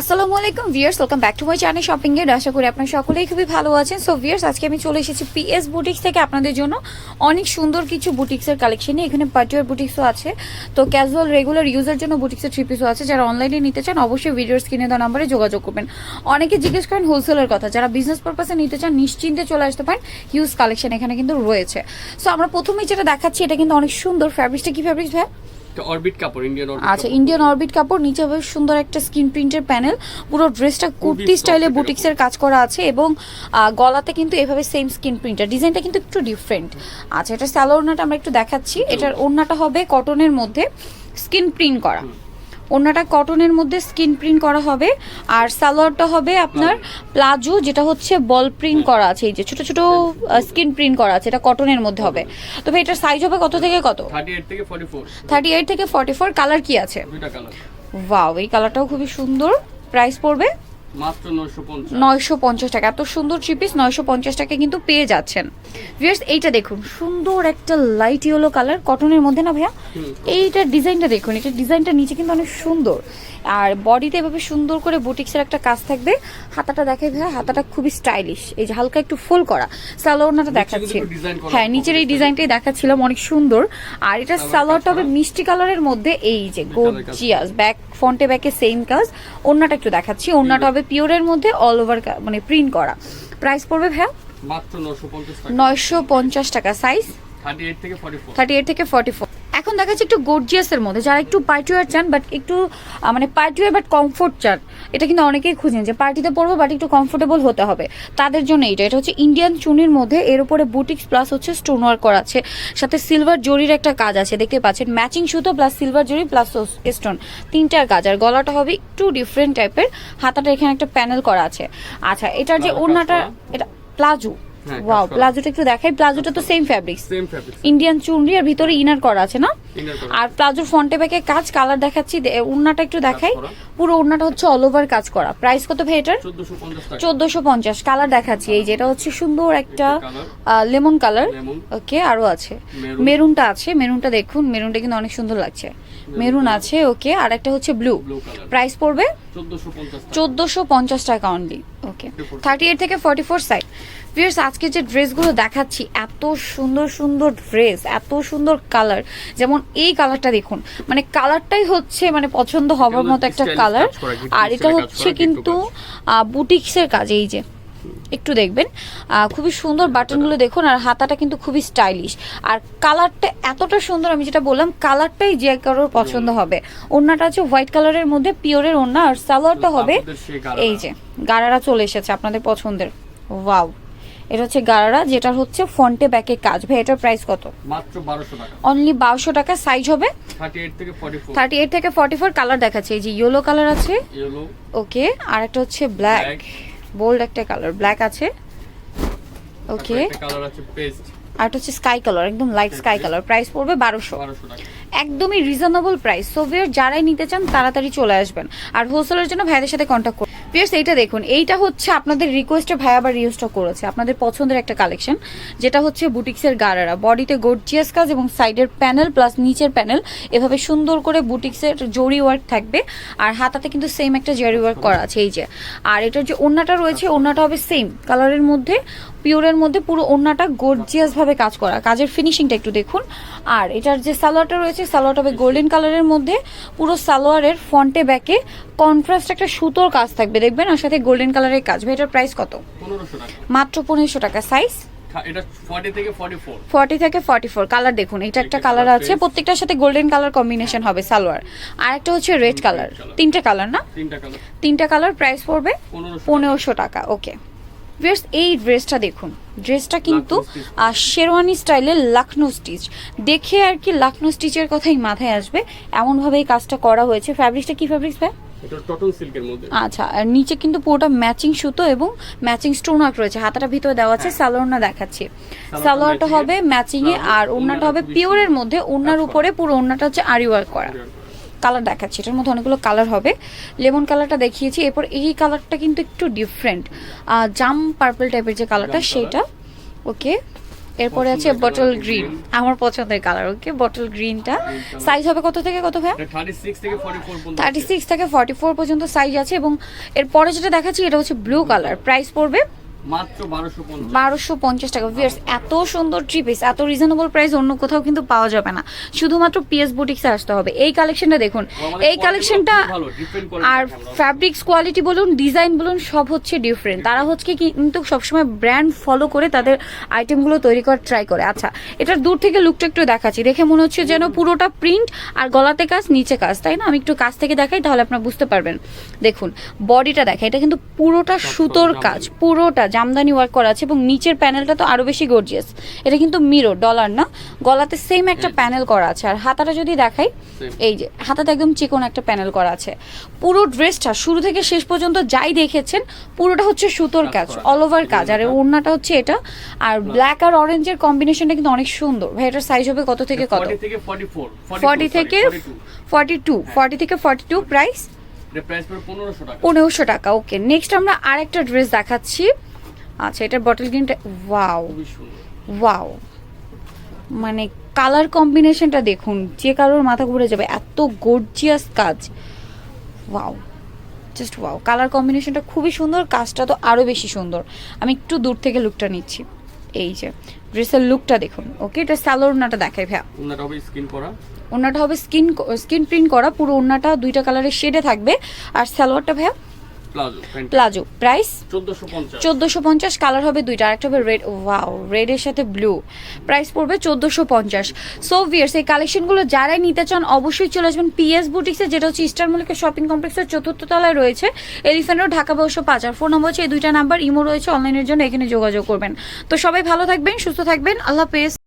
আসসালামু আলাইকুম viewers welcome back to my channel shopping এর আশা করি আপনারা সকলেই খুবই ভালো আছেন। সো ভিয়ার্স আজকে আমি চলে এসেছি পিএস বুটিক্স থেকে আপনাদের জন্য অনেক সুন্দর কিছু বুটিক্সের কালেকশন এখানে পার্টিওয়ার বুটিক্সও আছে। তো ক্যাজুয়াল রেগুলার ইউজের জন্য বুটিক্সের থ্রি পিসও আছে। যারা অনলাইনে নিতে চান, অবশ্যই ভিডিওর স্ক্রিনে দেওয়া নাম্বারে যোগাযোগ করবেন। অনেকে জিজ্ঞেস করেন হোলসেলের কথা। যারা বিজনেস পারপাসে নিতে চান, নিশ্চিন্তে চলে আসতে পারেন। হিউজ কালেকশন এখানে কিন্তু রয়েছে। সো আমরা প্রথমেই যেটা দেখাচ্ছি, এটা কিন্তু অনেক সুন্দর ফ্যাব্রিক্সটা কি ফ্যাব্রিক্স ভাই অরবিট কাপড় ইন্ডিয়ান অরবিট আচ্ছা ইন্ডিয়ান অরবিট কাপড় নিচে বেশ সুন্দর একটা স্ক্রিন প্রিন্টের প্যানেল। পুরো ড্রেসটা কুর্তি স্টাইলে। বুটিক্সের কাজ করা আছে এবং গলাতে কিন্তু এভাবে সেম স্ক্রিন প্রিন্টার ডিজাইনটা কিন্তু একটু ডিফারেন্ট আচ্ছা এটা স্যালো ওড়নাটা আমরা একটু দেখাচ্ছি। এটার ওড়নাটা হবে কটনের মধ্যে স্কিন প্রিন্ট করা। ওড়নাটা কটনের মধ্যে স্কিন প্রিন্ট করা হবে। আর সালোয়ারটা হবে আপনার প্লাজো যেটা হচ্ছে বল প্রিন্ট করা আছে। এই যে ছোট ছোট স্কিন প্রিন্ট করা আছে এটা কটনের মধ্যে হবে। তবে এটার সাইজ হবে কত থেকে কত? 38 থেকে 44 থার্টি এইট থেকে ফর্টি ফোর কালার কি আছে? ওয়াও এই কালারটাও খুবই সুন্দর। প্রাইস পড়বে মাত্র 950 নয়শো পঞ্চাশ টাকা। এত সুন্দর থ্রি পিস নয়শো পঞ্চাশ টাকা কিন্তু পেয়ে যাচ্ছেন। ভিউয়ার্স এইটা দেখুন সুন্দর একটা লাইট ইয়েলো কালার কটনের মধ্যে না ভাইয়া? এইটার ডিজাইনটা দেখুন এটা ডিজাইনটা নিচে কিন্তু অনেক সুন্দর। আর বডিতে এভাবে সুন্দর করে বুটিক্সের একটা কাজ থাকবে। হাতাটা দেখাই ভাইয়া হাতাটা খুবই স্টাইলিশ এই যে হালকা একটু ফুল করা। সালোয়ারটা দেখাচ্ছি। হ্যাঁ নিচের এই ডিজাইনটাই দেখাচ্ছিলাম অনেক সুন্দর। আর এটা সালোয়ারটা হবে মিষ্টি কালারের মধ্যে এই যে গোজিয়াস ব্যাক ফ্রন্টে ব্যাকে সেম কাজ। ওন্নাটা একটু দেখাচ্ছি। ওন্নাটা হবে পিওরের মধ্যে অল ওভার মানে প্রিন্ট করা। প্রাইস পড়বে ভাইয়া? মাত্র 950 টাকা। নয়শো পঞ্চাশ টাকা। সাইজ 38 থেকে 44 থার্টি এইট থেকে ফর্টি ফোর এখন দেখা যাচ্ছে একটু গর্জিয়াসের মধ্যে। যারা একটু পার্টিওয়ার চান বাট একটু মানে পার্টিওয়ার বাট কমফোর্ট চান এটা কিন্তু অনেকেই খুঁজেন যে পার্টিতে পড়ব বাট একটু কমফোর্টেবল হতে হবে। তাদের জন্য এইটা এটা হচ্ছে ইন্ডিয়ান চুনির মধ্যে এর উপরে বুটিক্স প্লাস হচ্ছে স্টোন ওয়ার্ক করা আছে। সাথে সিলভার জরির একটা কাজ আছে দেখতে পাচ্ছেন ম্যাচিং সুতো প্লাস সিলভার জরি প্লাস স্টোন তিনটার কাজ। আর গলাটা হবে একটু ডিফারেন্ট টাইপের হাতাটা এখানে একটা প্যানেল করা আছে। আচ্ছা এটার যে ওড়নাটা এটা প্লাজো ওয়াও করা। প্লাজোটা একটু দেখাই। প্লাজোটা তো same fabrics same fabric Indian চুনরি আর ভিতরে ইনার করা আছে না? আর প্লাজোর ফ্রন্টে ব্যাকে কাজ কালার দেখাচ্ছি। ওড়নাটা একটু দেখাই। পুরো ওড়নাটা হচ্ছে অল ওভার কাজ করা। প্রাইস কত ভাই এটার? 1450 পঞ্চাশ কালার দেখাচ্ছি। এই যেটা হচ্ছে সুন্দর একটা লেমন কালার ওকে আরও আছে। মেরুনটা আছে। মেরুনটা দেখুন। মেরুনটা কিন্তু অনেক সুন্দর লাগছে। মেরুন আছে ওকে আর একটা হচ্ছে ব্লু প্রাইস পড়বে 1450 টাকা। চোদ্দোশো পঞ্চাশ টাকা অনলি ওকে থার্টি এইট থেকে ফর্টি ফোর ভিয়ার্স আজকে যে ড্রেসগুলো দেখাচ্ছি এত সুন্দর সুন্দর ড্রেস এত সুন্দর কালার। যেমন এই কালারটা দেখুন মানে কালারটাই হচ্ছে মানে পছন্দ হবার মতো একটা কালার। আর এটা হচ্ছে কিন্তু বুটিক্সের কাজ এই যে। একটু দেখবেন খুবই সুন্দর বাটনগুলো দেখুন আর হাতাটা কিন্তু খুবই স্টাইলিশ আর কালারটা এতটা সুন্দর আমি যেটা বললাম কালারটাই যে কারোর পছন্দ হবে। ওড়নাটা আছে হোয়াইট কালারের মধ্যে পিওরের ওড়না আর সালোয়ারটা হবে। এই যে গারারা চলে এসেছে আপনাদের পছন্দের। ওয়াও। এটা হচ্ছে গারারা যেটা হচ্ছে ফন্টে ব্যাকে কাজ। ভাই এটার প্রাইস কত? মাত্র 1200 টাকা। অনলি বারোশো টাকা সাইজ হবে 38 থেকে 44 থার্টি এইট থেকে ফর্টি ফোর কালার দেখাচ্ছে। এই যে ইয়েলো কালার আছে ইয়েলো ওকে আর একটা হচ্ছে ব্ল্যাক বোল্ড একটা কালার ব্ল্যাক আছে ওকে। কালার আছে পেস্ট আর একটা হচ্ছে স্কাই কালার একদম লাইট স্কাই কালার প্রাইস পড়বে বারোশো। 1200 টাকা। একদমই রিজনেবল প্রাইস সো ভিয়ার যারাই নিতে চান তাড়াতাড়ি চলে আসবেন। আর হোলসেলের জন্য ভাইদের সাথে কন্ট্যাক্ট করুন এইটা দেখুন, এইটা হচ্ছে আপনাদের রিকোয়েস্টে ভাই আবার রিউজটা করেছে। আপনাদের পছন্দের একটা কালেকশন যেটা হচ্ছে বুটিক্সের গারারা। বডিতে গর্জিয়াস কাজ এবং সাইডের প্যানেল প্লাস নিচের প্যানেল এভাবে সুন্দর করে বুটিক্সের জরি ওয়ার্ক থাকবে। আর হাতাতে কিন্তু সেম একটা জরি ওয়ার্ক করা আছে, এই যে। আর এটার যে ওড়নাটা রয়েছে, ওড়নাটা হবে সেম কালারের মধ্যে পিওরের মধ্যে পুরো ওড়নাটা গর্জিয়াস ভাবে কাজ করা। কাজের ফিনিশিংটা একটু দেখুন। আর এটার যে সালোয়ারটা রয়েছে, সালোয়ারটা হবে গোল্ডেন কালারের মধ্যে। পুরো সালোয়ারের ফ্রন্টে ব্যাকে কন্ট্রাস্ট একটা সুতোর কাজ থাকবে। দেখবেন আর সাথে গোল্ডেন কালারের কাজ। ভাই এটার প্রাইস কত? 1500 টাকা। মাত্র পনেরোশো টাকা। সাইজ খা- এটা 40 থেকে 44 ফর্টি থেকে ফর্টি ফোর কালার দেখুন এটা একটা কালার আছে। প্রত্যেকটার সাথে গোল্ডেন কালার কম্বিনেশন হবে সালোয়ার। আর একটা হচ্ছে রেড কালার। তিনটে কালার না? তিনটা কালার তিনটা কালার প্রাইস পড়বে 1500 পনেরোশো টাকা। ওকে ভিউয়ার্স এই ড্রেসটা দেখুন। ড্রেসটা কিন্তু শেরওয়ানি স্টাইলের লাখনৌ স্টিচ দেখে আর কি লাখনৌ স্টিচের কথাই মাথায় আসবে। এমনভাবে এই কাজটা করা হয়েছে। ফ্যাব্রিক্সটা কি ফ্যাব্রিক্স ভাই? এটা কটন সিল্কের মধ্যে। আচ্ছা আর নিচে কিন্তু পুরোটা ম্যাচিং সুতো এবং ম্যাচিং স্টোন ওয়ার্ক রয়েছে। হাতাটা ভিতরে দেওয়া আছে সালোয়ারটা দেখাচ্ছি। সালোয়ারটা হবে ম্যাচিং এ আর ওড়নাটা হবে পিওরের মধ্যে। ওড়নার উপরে পুরো ওড়নাটা হচ্ছে আরি ওয়ার্ক করা। কালার দেখাচ্ছি এটার মধ্যে অনেকগুলো কালার হবে। লেমন কালারটা দেখিয়েছি এরপর এই কালারটা কিন্তু একটু ডিফারেন্ট জাম পার্পল টাইপের যে কালারটা সেটা ওকে এরপরে আছে বটল গ্রিন আমার পছন্দের কালার ওকে বটল গ্রিনটা সাইজ হবে কত থেকে কত ভাই? থার্টি সিক্স থেকে ফর্টি ফোর পর্যন্ত সাইজ আছে এবং এরপরে যেটা দেখাচ্ছি এটা হচ্ছে ব্লু কালার প্রাইস পড়বে বারোশো পঞ্চাশ। টাকা। ভিয়ার্স এত সুন্দর থ্রি পিস এত রিজনেবল প্রাইস অন্য কোথাও কিন্তু পাওয়া যাবে না। শুধুমাত্র পিএস বুটিক্সে আসতে হবে। এই কালেকশনটা দেখুন এই কালেকশনটা আর ফ্যাব্রিক্স কোয়ালিটি বলুন ডিজাইন বলুন সব হচ্ছে ডিফারেন্ট তারা হচ্ছে কিন্তু সবসময় ব্র্যান্ড ফলো করে তাদের আইটেমগুলো তৈরি করার ট্রাই করে। আচ্ছা এটার দূর থেকে লুকটা একটু দেখাচ্ছি। দেখে মনে হচ্ছে যেন পুরোটা প্রিন্ট আর গলাতে কাজ নিচে কাজ তাই না? আমি একটু কাছ থেকে দেখাই তাহলে আপনারা বুঝতে পারবেন। দেখুন বডিটা দেখা এটা কিন্তু পুরোটা সুতোর কাজ পুরোটা জামদানি ওয়ার্ক করা আছে এবং নিচের প্যানেলটা তো আরও বেশি গর্জিয়াস এটা কিন্তু মিরো ডলার না? গলাতে সেম একটা প্যানেল করা আছে। আর হাতাটা যদি দেখাই এই যে হাতাতে একদম চিকন একটা প্যানেল করা আছে। পুরো ড্রেসটা শুরু থেকে শেষ পর্যন্ত যাই দেখেছেন পুরোটা হচ্ছে সুতোর কাজ অল ওভার কাজ। আর ওড়নাটা হচ্ছে এটা। আর ব্ল্যাক আর অরেঞ্জের কম্বিনেশনটা কিন্তু অনেক সুন্দর। ভাই এটার সাইজ হবে কত থেকে কত? ফর্টি থেকে ফর্টি টু ফর্টি থেকে ফর্টি টু প্রাইস পনেরোশো টাকা। ওকে নেক্সট আমরা আরেকটা ড্রেস দেখাচ্ছি। আচ্ছা এটার বটল গ্রিনটা ওয়াও ওয়াও মানে কালার কম্বিনেশনটা দেখুন যে কারোর মাথা ঘুরে যাবে এত গর্জিয়াস কাজ। ওয়াও জাস্ট ওয়াও কালার কম্বিনেশনটা খুবই সুন্দর কাজটা তো আরও বেশি সুন্দর। আমি একটু দূর থেকে লুকটা নিচ্ছি। এই যে ড্রেসের লুকটা দেখুন ওকে এটা স্যালোরনাটা দেখাই ভাইয়া। ওনাটা হবে স্কিন করা। ওনাটা হবে স্কিন স্কিন প্রিন্ট করা পুরো ওনাটা দুইটা কালারের শেডে থাকবে। আর সালোয়ারটা ভাইয়া প্লাজো প্রাইস চোদ্দোশো পঞ্চাশ। কালার হবে দুইটা আরেকটা হবে রেড ওয়াও রেডের সাথে ব্লু প্রাইস পড়বে চোদ্দোশো পঞ্চাশ। সো ভিয়ার্স এই কালেকশনগুলো যারাই নিতে চান অবশ্যই চলে আসবেন পিএস বুটিক্সে যেটা হচ্ছে ইস্টার মলিকের শপিং কমপ্লেক্সের চতুর্থ তলায় রয়েছে। এলিফেন্ট রোড ঢাকা বর্ষ পাঁচ আর ফোন নম্বর হচ্ছে এই দুইটা নাম্বার ইমো রয়েছে অনলাইনের জন্য এখানে যোগাযোগ করবেন। তো সবাই ভালো থাকবেন সুস্থ থাকবেন। আল্লাহ হাফেজ।